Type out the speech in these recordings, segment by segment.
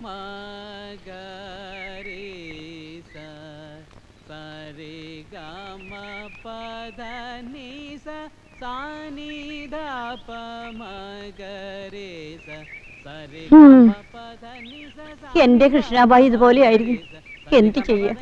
മഗരി സ സരി ഗമ പദ നി സ സാനി ദ പ മഗരി സ സരി ഗമ പദ നി സ സാ എന്റെ കൃഷ്ണാബായി ഇതുപോലെ ആയിരിക്കും എന്ത് ചെയ്യാ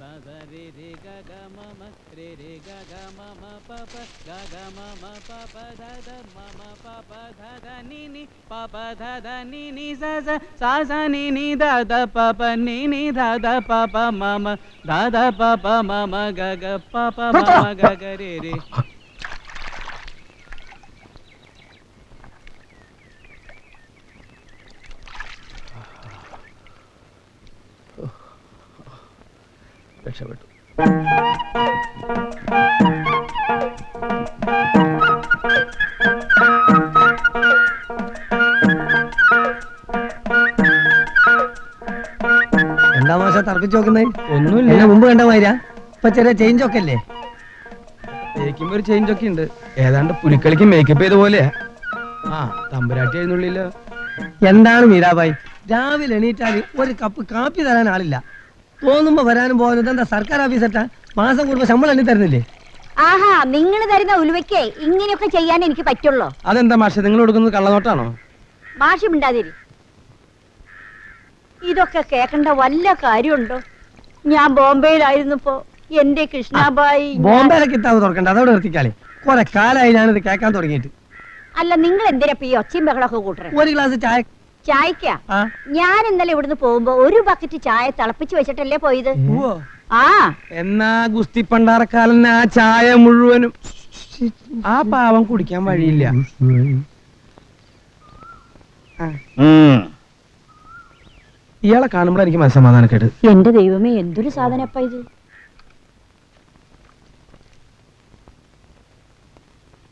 పద రే రే గగ మమ రే రే గగ మమ పప గగ మమ పప ధద మమ పప ధద నిని పప ధద నిని సజ సజ నిని దద పప నిని దద పప మమ దద పప మమ గగ పప మమ గగ రే రే രക്ഷപ്പെട്ടു. എന്താ മാഷ തർക്കിച്ചു നോക്കുന്നേ? ഒന്നുമില്ല. മുമ്പ് കണ്ട മാതിരാ ഇപ്പൊ ചെറിയ ചേഞ്ച് ഒക്കെ അല്ലേ? തേക്കുമ്പോ ഒരു ചേഞ്ച് ഒക്കെ ഉണ്ട്. ഏതാണ്ട് പുലിക്കളിക്ക് മേക്കപ്പ് ചെയ്ത പോലെ ആ തമ്പുരാട്ടി എഴുന്നള്ളില്ല എന്താണ് മീരാബായി? രാവിലെ എണീറ്റാൽ ഒരു കപ്പ് കാപ്പി തരാൻ ആളില്ല. തോന്നുമ്പോ വരാനും പോകാനും എന്താ സർക്കാർ ഓഫീസറ്റാ മാസം കൂടുമ്പോ ശമ്പളം എണ്ണി തരുന്നില്ലേ? ആഹാ നിങ്ങൾ തരുന്ന ഉലുവയ്ക്ക് ഇങ്ങനെയൊക്കെ ചെയ്യാൻ എനിക്ക് പറ്റുള്ളൂ. അതെന്താ മാഷെ നിങ്ങൾ കൊടുക്കുന്നത് കള്ളനോട്ടാണോ? മാഷി മിണ്ടാതിരി. ഇതൊക്കെ കേൾക്കേണ്ട വല്ല കാര്യമുണ്ടോ? ഞാൻ ബോംബെയിലായിരുന്നപ്പോ എന്റെ കൃഷ്ണാബായി ബോംബെയിലെ കിതാബ് തുറക്കണ്ട. അതോടെ നിർത്തിക്കാളെ. കൊറേ കാലായി ഞാനിത് കേൾക്കാൻ തുടങ്ങിയിട്ട്. അല്ല നിങ്ങൾ എന്തിനാ ഈ ഒച്ചയും ബഹളൊക്കെ കൂട്ടറേ ഒരു ഗ്ലാസ് ചായ ചായക്കാ ഞാൻ ഇന്നലെ ഇവിടുന്ന് പോകുമ്പോ ഒരു ബക്കറ്റ് ചായ തിളപ്പിച്ച് വെച്ചിട്ടല്ലേ പോയത്. ആ. എന്നാ ഗുസ്തി പണ്ടാറക്കാലൻ ആ ചായ മുഴുവനും. ആ പാവം കുടിക്കാൻ വഴിയില്ല. ഇയാളെ കാണുമ്പോൾ എനിക്ക് മനസ്സമാധാനക്കേട്. എന്റെ ദൈവമേ എന്തൊരു സാധനപ്പ ഇത്?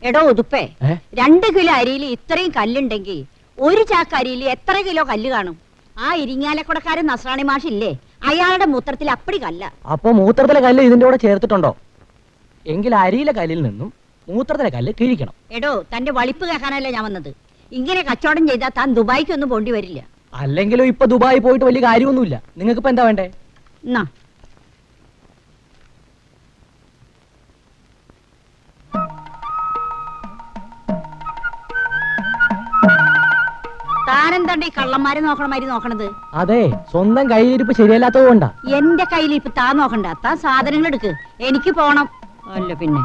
എടോ ഉതുപ്പേ? രണ്ട് കിലോ അരിയിൽ ഇത്രയും കല്ലുണ്ടെങ്കിൽ ഒരു ചാക്കരിയിൽ എത്ര കിലോ കല്ല് കാണും? ആ ഇരിങ്ങാലക്കുടക്കാരൻ നസ്രാണി മാഷില്ലേ? അയാളുടെ മൂത്രത്തിൽ അപ്പടി കല്ല. അപ്പൊ മൂത്രത്തിലെ കല്ല് ഇതിന്റെ കൂടെ ചേർത്തിട്ടുണ്ടോ? എങ്കിൽ അരിയിലെ കല്ലിൽ നിന്നും മൂത്രത്തിലെ കല്ല് കിഴിക്കണം. എടോ തന്റെ വളിപ്പ് കേൾക്കാനല്ലേ ഞാൻ വന്നത്. ഇങ്ങനെ കച്ചവടം ചെയ്താൽ താൻ ദുബായിക്കൊന്നും പോണ്ടി വരില്ല. അല്ലെങ്കിലും ഇപ്പൊ ദുബായി പോയിട്ട് വലിയ കാര്യമൊന്നുമില്ല. നിങ്ങൾക്ക് ഇപ്പൊ എന്താ വേണ്ടേ? എന്നാ താനെന്താണ്ട് ഈ കള്ളന്മാരെ നോക്കണ മാതിരി നോക്കണത്? അതെ സ്വന്തം കയ്യിലിരിപ്പ് ശരിയല്ലാത്തത് കൊണ്ടാ. എന്റെ കയ്യിൽ ഇപ്പൊ താ നോക്കണ്ട. താ സാധനങ്ങൾ എടുക്ക്. എനിക്ക് പോണം. അല്ല പിന്നെ.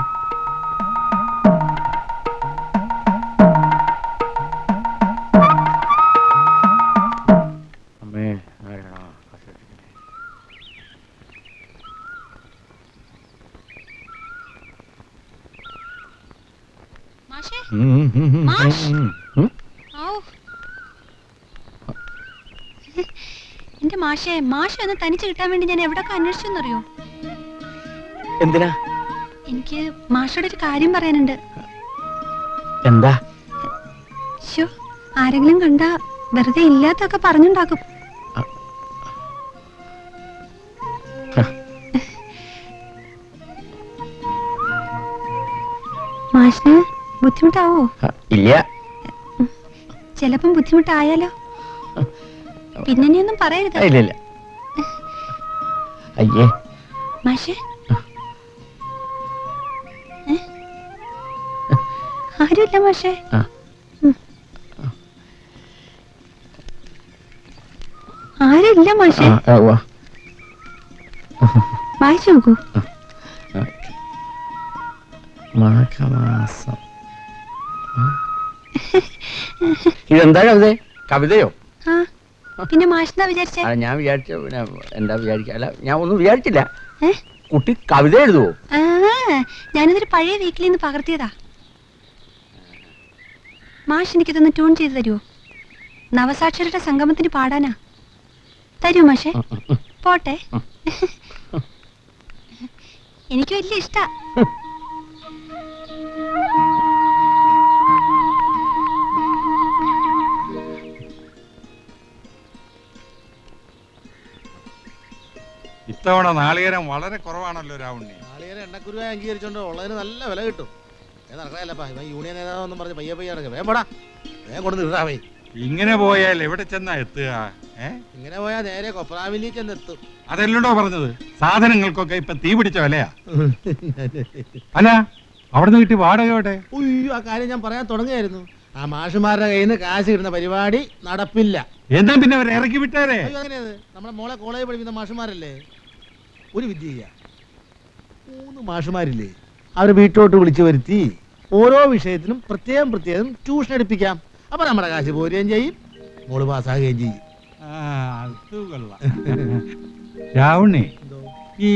മാഷേ? മാഷ്. എന്റെ മാഷേ മാഷ ഒന്ന് തനിച്ച് കിട്ടാൻ വേണ്ടി ഞാൻ എവിടൊക്കെ അന്വേഷിച്ചെന്നറിയോ? എന്തിനാ? എനിക്ക് മാഷോട് ഒരു കാര്യം പറയാനുണ്ട്. എന്താ? ശോ ആരെങ്കിലും കണ്ടാ വെറുതെ ഇല്ലാത്തൊക്കെ പറഞ്ഞുണ്ടാക്കും. മാഷിന് ബുദ്ധിമുട്ടാവോ? ഇല്ല. ചിലപ്പം ബുദ്ധിമുട്ടായാലോ? പിന്നെ ഒന്നും പറയരുത്. ഇല്ല ഇല്ല അയ്യേ. മാഷേ? ആരുമില്ല മാഷേ. ആരുമില്ല മാഷേ. വായിച്ചു നോക്കൂ. മാഘമാസം. ഇതെന്താ കവിത? കവിതയോ? ആ. പിന്നെ മാഷെന്താ വിചാരിച്ചേ? ഞാൻ വിചാരിച്ച പിന്നെ എന്താ വിചാരിക്ക അല്ല ഞാൻ ഒന്നും വിചാരിച്ചില്ല. കുട്ടി കവിത എഴുതുവോ? ഞാനിതൊരു പഴയ വീക്കിലിൽ നിന്ന് പകർത്തിയതാ. മാഷ് എനിക്കിതൊന്ന് ട്യൂൺ ചെയ്ത് തരുമോ നവസാക്ഷരരുടെ സംഗമത്തിന് പാടാനാ. തരൂ മാഷേ? പോട്ടെ. എനിക്ക് വലിയ ഇഷ്ടാ. ഇത്തവണ നാളികേരം വളരെ കുറവാണല്ലോ രാവുണ്ണി. നാളികേരം എണ്ണക്കുരുവായി അംഗീകരിച്ചോണ്ട് ഉള്ളതിന് നല്ല വില കിട്ടും. ഇവൻ യൂണിയൻ നേതാവെന്നും പറഞ്ഞ് പയ്യെ പയ്യെ നടക്കുക കൊണ്ടു നിടാവേ ഇങ്ങനെ പോയാൽ എവിടെ ചെന്നാ എത്തുക? ഏ? ഇങ്ങനെ പോയാൽ നേരെ കൊപ്രാവിലി ചെന്ന് എത്തും അതല്ലടോ പറഞ്ഞത്? സാധനങ്ങൾക്കൊക്കെ ഇപ്പൊ തീ പിടിച്ച വിലയാ. അല്ല അവിടുന്ന് കിട്ടി വാടകയോട്ടെ ഉയ്യോ ആ കാര്യം ഞാൻ പറയാൻ തുടങ്ങിയായിരുന്നു ആ മാഷുമാരുടെ കയ്യിൽ നിന്ന് കാശ് കിട്ടുന്ന പരിപാടി നടപ്പില്ല. എന്താ പിന്നെ ഇറക്കി വിട്ടാരേ? അയ്യോ അങ്ങനെയത് നമ്മുടെ മോളെ കോളേജ് പഠിപ്പിക്കുന്ന മാഷുമാരല്ലേ? ഒരു വിദ്യ ചെയ്യാ മൂന്ന് മാഷുമാരില്ലേ? അവർ വീട്ടിലോട്ട് വിളിച്ചു വരുത്തി ഓരോ വിഷയത്തിനും പ്രത്യേകം പ്രത്യേകം ട്യൂഷൻ എടുപ്പിക്കാം. അപ്പൊ നമ്മുടെ കാശ് പോരുകയും ചെയ്യും. മോൾ പാസ്സാകുകയും ചെയ്യും. രാവുണ്ണി ഈ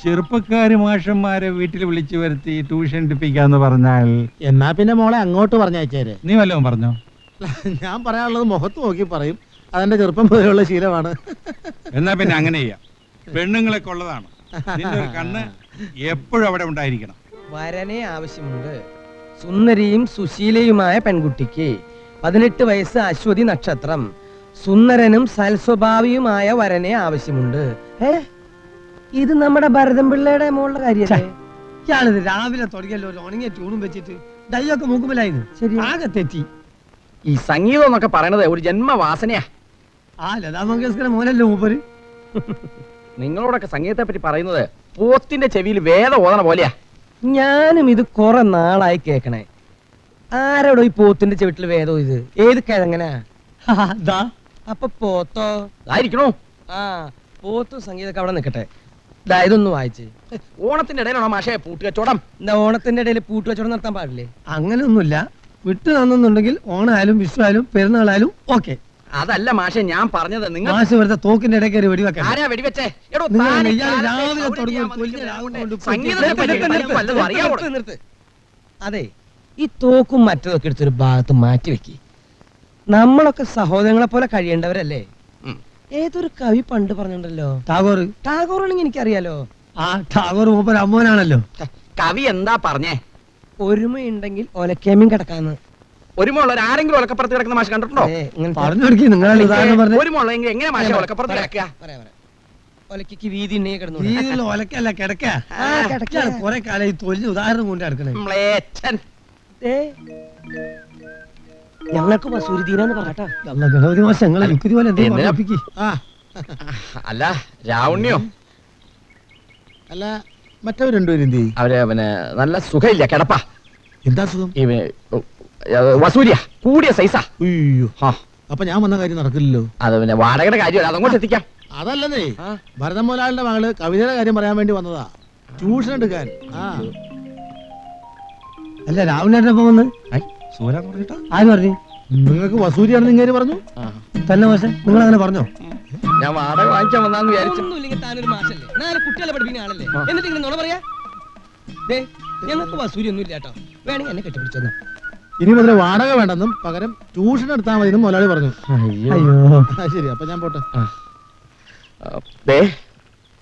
ചെറുപ്പക്കാര് മാഷന്മാരെ വീട്ടിൽ വിളിച്ചു വരുത്തി ട്യൂഷൻ എടുപ്പിക്കാന്ന് പറഞ്ഞാൽ എന്നാ പിന്നെ മോളെ അങ്ങോട്ട് പറഞ്ഞയച്ചേരെ. നീ വല്ലതും പറഞ്ഞോ? ഞാൻ പറയാനുള്ളത് മുഖത്ത് നോക്കി പറയും. അതെന്റെ ചെറുപ്പം മുതലുള്ള ശീലമാണ്. എന്നാ പിന്നെ അങ്ങനെ ചെയ്യാം. പെണ്ണുങ്ങളൊക്കെ കൊള്ളതാണ് നിന്റെ ഒരു കണ്ണ് എപ്പോഴും അവിടെ ഉണ്ടായിരിക്കണം. വരനെ ആവശ്യമുണ്ട്. സുന്ദരിയും സുശീലയുമായ പെൺകുട്ടിക്ക് പതിനെട്ട് വയസ്സ് അശ്വതി നക്ഷത്രം. സുന്ദരനും സൽസ്വഭാവിയുമായ വരനെ ആവശ്യമുണ്ട്. ഏ? ഇത് നമ്മുടെ ഭരതൻ പിള്ളയുടെ മോളുടെ കാര്യല്ലേ? ഇയാളിത് രാവിലെ തുടങ്ങിയല്ലോ ഒരു ഉണങ്ങിയ ട്യൂണും വെച്ചിട്ട് ഡൈയൊക്കെ മൂക്കുമ്പോലായിരുന്നു. ശരി. ആകെ തെറ്റി. ഈ സംഗീതം എന്നൊക്കെ പറയണത് ഒരു ജന്മവാസനയാ. ആ ലതാ മങ്കേഷ്കര മോനല്ലേ മൂപ്പര്? നിങ്ങളോടൊക്കെ സംഗീതത്തെ പറ്റി പറയുന്നത് പോത്തിന്റെ ചെവിയിൽ വേദ ഓതണ പോലെയാ. ഞാനും ഇത് കുറെ നാളായി കേക്കണേ. ആരോടോ ഈ പോത്തിന്റെ ചെവിട്ടിൽ വേദോ ഇത് ഏത് കിഴങ്ങനാ? ദാ. അപ്പൊ പോത്തോ? ആയിരിക്കണോ? ആ പോത്തും സംഗീതമൊക്കെ അവിടെ നിൽക്കട്ടെ ദാ ഇതൊന്ന് വായിച്ച്. ഓണത്തിന്റെ ഇടയിലാണോ മാഷേ പൂട്ടുകച്ചോടം എന്താ ഓണത്തിന്റെ ഇടയിൽ പൂട്ട് വെച്ചോടെ നടത്താൻ പാടില്ലേ? അങ്ങനെയൊന്നുമില്ല. വിട്ടു തന്നെന്നുണ്ടെങ്കിൽ ഓണായാലും വിഷു ആയാലും പെരുന്നാളായാലും ഓക്കെ. അതല്ല മാഷെ ഞാൻ പറഞ്ഞത് നിങ്ങൾ മാഷ് വെറുതെ തോക്കിന്റെ ഇടയ്ക്ക് വെടിവെക്കാൻ ആരാ വെടിവെച്ചേ? എടോ നിങ്ങൾ താൻ ഈ ഇയാൾ കാലത്തെ രാവിലെ സൗകര്യം തുടങ്ങി ചെയ്യാൻ കൊല്ലിയ വന്നിരിക്കുന്ന രാവും ആളുകൊണ്ട് സംഗീതത്തെ പറ്റി നിർത്ത്, നിങ്ങൾക്ക് വല്ലതും അറിയാമോ നിർത്ത്, നിർത്ത്. അതെ ഈ തോക്കും മറ്റതൊക്കെ എടുത്തൊരു ഭാഗത്ത് മാറ്റി വെക്കി. നമ്മളൊക്കെ സഹോദരങ്ങളെ പോലെ കഴിയേണ്ടവരല്ലേ? ഉം. ഏതൊരു കവി പണ്ട് പറഞ്ഞിട്ടുണ്ടല്ലോ ടാഗോർ. ടാഗോറാണെങ്കിൽ എനിക്കറിയാലോ? ആ ടാഗോർ മൂപ്പര് അമ്മോനാണല്ലോ. കവി എന്താ പറഞ്ഞേ? ഒരുമയുണ്ടെങ്കിൽ ഒലക്കേമയും കിടക്കാന്ന്. ഒരുമുള്ള ആരെങ്കിലും ഒലക്കപ്പുറത്ത് കിടക്കുന്ന മാഷ് കണ്ടിട്ടുണ്ടോ? ഒരുമുള്ള എങ്ങനെ മാഷ ഒലക്കപ്പുറത്ത് കിടക്കുക? പറയാം, പറയാം. ഒലക്കയ്ക്ക് വീതി ഉണ്ടെങ്കിൽ കിടന്നു രീതിയിലുള്ള ഒലക്കല്ല കിടക്ക. ആ, കിടക്ക. ഇയാൾ കുറെ കാലം ഉദാഹരണം കൊണ്ട് ഞങ്ങൾക്ക് പറയട്ടാ ഗണപതി മാസം ഞങ്ങളെ യുക്തി പോലെ അല്ല രാവണ്യോ അല്ല മറ്റവർ രണ്ടുപേരും അവന് അവർ പിന്നെ നല്ല സുഖമില്ല കിടപ്പാ. എന്താ സുഖം? വസൂരിയ. കൂടിയ സൈസാ അയ്യോ. അപ്പൊ ഞാൻ വന്ന കാര്യം നടക്കില്ലല്ലോ. അത് പിന്നെ വാടകയുടെ കാര്യമല്ല അതങ്ങോട്ട് എത്തിക്കാം. അതല്ലേ. ഭരതൻ മുതലാളിന്റെ മകൾ കവിതയുടെ കാര്യം പറയാൻ വേണ്ടി വന്നതാ. ട്യൂഷൻ എടുക്കാൻ. ആ. അല്ല രാവണേട്ടനൊപ്പം വന്ന്? ആര് പറഞ്ഞു? നിങ്ങൾക്ക് വസൂരിയാണെന്ന് ഇങ്ങനെ പറഞ്ഞു? തന്നെ മാഷെ നിങ്ങൾ അങ്ങനെ പറഞ്ഞോ? ഞാൻ വാടക വാങ്ങിക്കാൻ വന്നാന്ന് വിചാരിച്ചു. ഒന്നുമില്ലെങ്കിൽ താനൊരു മാഷല്ലേ? നാല് കുട്ടികളെ പഠിപ്പിക്കുന്ന ആളല്ലേ? എന്നിട്ട് ഇങ്ങനെ നുണ പറയാ? ദേ ഞങ്ങൾക്ക് വസൂരി ഒന്നും ഇല്ല കേട്ടോ. വേണമെങ്കിൽ എന്നെ കെട്ടിപ്പിടിച്ചെന്നാ. ഇനി മുതൽ വാടക വേണ്ടെന്നും പകരം ട്യൂഷൻ എടുത്താൽ മതി എന്നും മുതലാളി പറഞ്ഞു. ആ, ശരി അപ്പൊ ഞാൻ പോട്ടെ. ദേ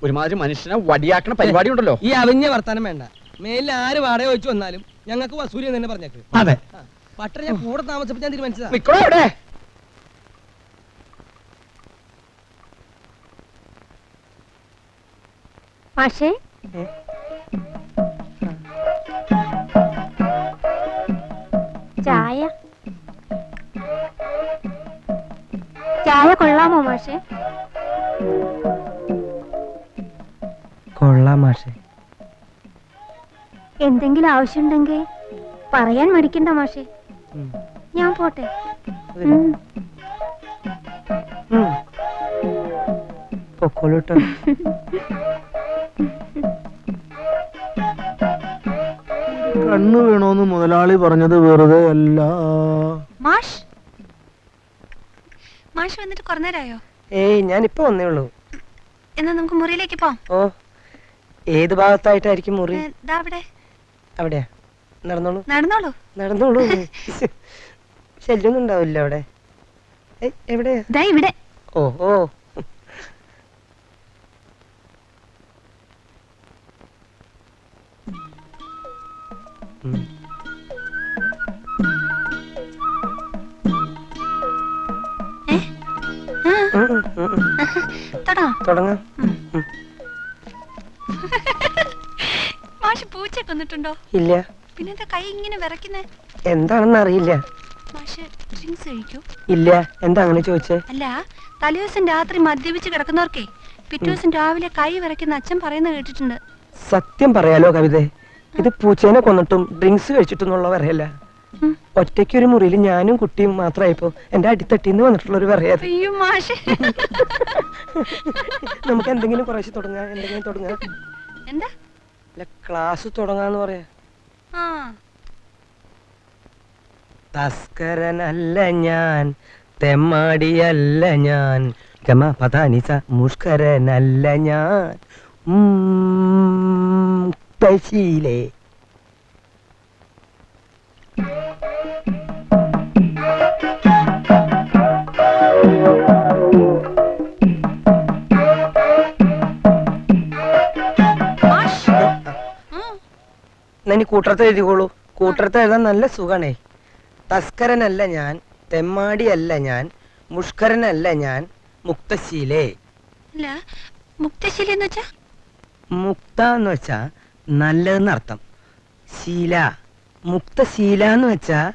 ഒരുമാതിരി മനുഷ്യനെ വടിയാക്കണ പരിപാടി ഉണ്ടല്ലോ. ഈ അവിഞ്ഞ വർത്താനം വേണ്ട. മേലിൽ ആര് വാടക വെച്ചു വന്നാലും ഞങ്ങൾക്ക് വസൂരി എന്ന് തന്നെ പറഞ്ഞേക്ക്. അതെ. പട്ടണ ഞാൻ കൂടെ താമസിച്ചപ്പോ ഞാൻ തീരുമാനിച്ചതാ. നിക്കണോ പക്ഷേ ചായ? ചായ കൊള്ളാമോ മാഷെ? കൊള്ളാം മാഷെ. എന്തെങ്കിലും ആവശ്യമുണ്ടെങ്കിൽ പറയാൻ മടിക്കണ്ട മാഷെ. ഞാൻ പോട്ടെ. പൊക്കോളൂട്ടോ കണ്ണു വീണോന്ന് മുതലാളി പറഞ്ഞത് വെറുതെ അല്ല. മാഷ്. മാഷ് വന്നിട്ട് കുറേ നേരമായോ ഏയ് ഞാൻ ഇപ്പൊ വന്നേ ഉള്ളൂ. എന്നാ നമുക്ക് മുറിയിലേക്ക് പോവാം. ഓ ഏത് ഭാഗത്തായിട്ടായിരിക്കും മുറി? ദാ അവിടെ. അവിടെയാ. നടന്നോളൂ. നടന്നോളൂ. നടന്നോളൂ. ശല്യൊന്നും ഉണ്ടാവില്ല അവിടെ. എവിടെയാ? ദാ ഇവിടെ. ഓ ഓ. തുടങ്ങാം. മാഷ് പൂച്ച കൊന്നിട്ടുണ്ടോ ഇല്ല. പിന്നെന്താ കൈ ഇങ്ങനെ വിറയ്ക്കുന്നേ? എന്താണെന്ന് അറിയില്ല. മാഷ് ഡ്രിങ്ക്സ് കഴിക്കൂ. ഇല്ല. എന്താ അങ്ങനെ ചോദിച്ചേ? അല്ല തലേദിവസം രാത്രി മദ്യപിച്ച് കിടക്കുന്നവർക്കേ പിറ്റേ ദിവസം രാവിലെ കൈ വിറയ്ക്കുന്ന അച്ഛൻ പറയുന്നത് കേട്ടിട്ടുണ്ട്. സത്യം പറയാലോ കവിതേ. ഇത് പൂച്ചേനെ കൊന്നിട്ടും ഡ്രിങ്ക്സ് കഴിച്ചിട്ടും പറയല്ല ഉം. ഒറ്റയ്ക്ക് ഒരു മുറിയിൽ ഞാനും കുട്ടിയും മാത്രമായപ്പോ എന്റെ അടിത്തട്ടിന്ന് വന്നിട്ടുള്ള ഒരു പറയാ നമുക്ക് എന്തെങ്കിലും കുറേശ്ശെ തുടങ്ങാ എന്തെങ്കിലും തുടങ്ങാ. എന്താ? ക്ലാസ് തുടങ്ങാന്ന് പറയാ. തസ്കരനല്ല ഞാൻ തെമ്മാടിയല്ല ഞാൻ ഗമ പതാനിസ മുഷ്കരനല്ല ഞാൻ. ഉം, നീ കൂട്ടത്തെ എഴുതിക്കോളൂ കൂട്ടത്തെ എഴുതാൻ നല്ല സുഖാണേ. തസ്കരനല്ല ഞാൻ തെമ്മാടിയല്ല ഞാൻ മുഷ്കരനല്ല ഞാൻ മുക്തശീലേ. മുക്തശീല മുക്തശീലി എന്ന് വെച്ചാ? മുക്ത എന്ന് വെച്ചാ നല്ലതെന്ന് അർത്ഥം. ശീല. മുക്തശീല എന്ന് വെച്ചാ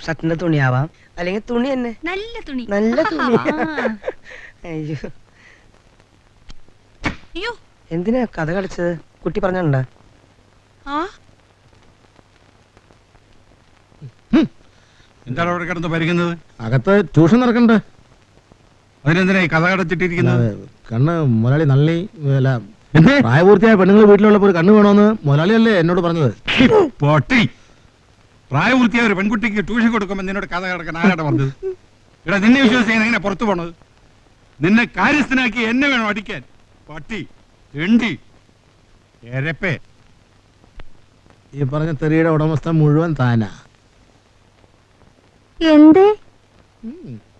ഷർട്ടിന്റെ തുണിയാവാം. അല്ലെങ്കിൽ തുണി തന്നെ. നല്ല തുണി. നല്ല തുണി. ആ. അയ്യോ. അയ്യോ. എന്തിനാ കഥ കളിച്ചത്? കുട്ടി പറഞ്ഞോണ്ടാ? ആ. എന്താണ് അവിടെ കിടന്ന് പരിക്കുന്നത് അകത്ത് ട്യൂഷൻ നടക്കണ്ടേ അതിനെന്തിനാ ഈ കഥ കടച്ചിട്ടിരിക്കുന്നത് കണ്ണ് മുതലാളി നള്ളി അല്ല പ്രായപൂർത്തിയായ പെണ്ണുങ്ങൾ വീട്ടിലുള്ളപ്പോൾ കണ്ണു വേണോന്ന് മുതലാളിയല്ലേ എന്നോട് പറഞ്ഞത്? പൊട്ടി. പ്രായപൂർത്തിയായ ഒരു പെൺകുട്ടിക്ക് ട്യൂഷൻ കൊടുക്കുമ്പോൾ നിന്നോട് കഥ കിടക്കാൻ ആരാട്ട പറഞ്ഞത്? ഇവിടെ നിന്നെ വിശ്വസിച്ച് ഞാൻ എങ്ങനെ പുറത്തു പോണത്? നിന്നെ കാര്യസ്ഥനാക്കി എന്നെ വേണം അടിക്കാൻ. പട്ടി എണ്ടി എരപ്പേ. ഈ പറഞ്ഞ തെറിയുടെ ഉടമസ്ഥ മുഴുവൻ താനാ. എന്തേ?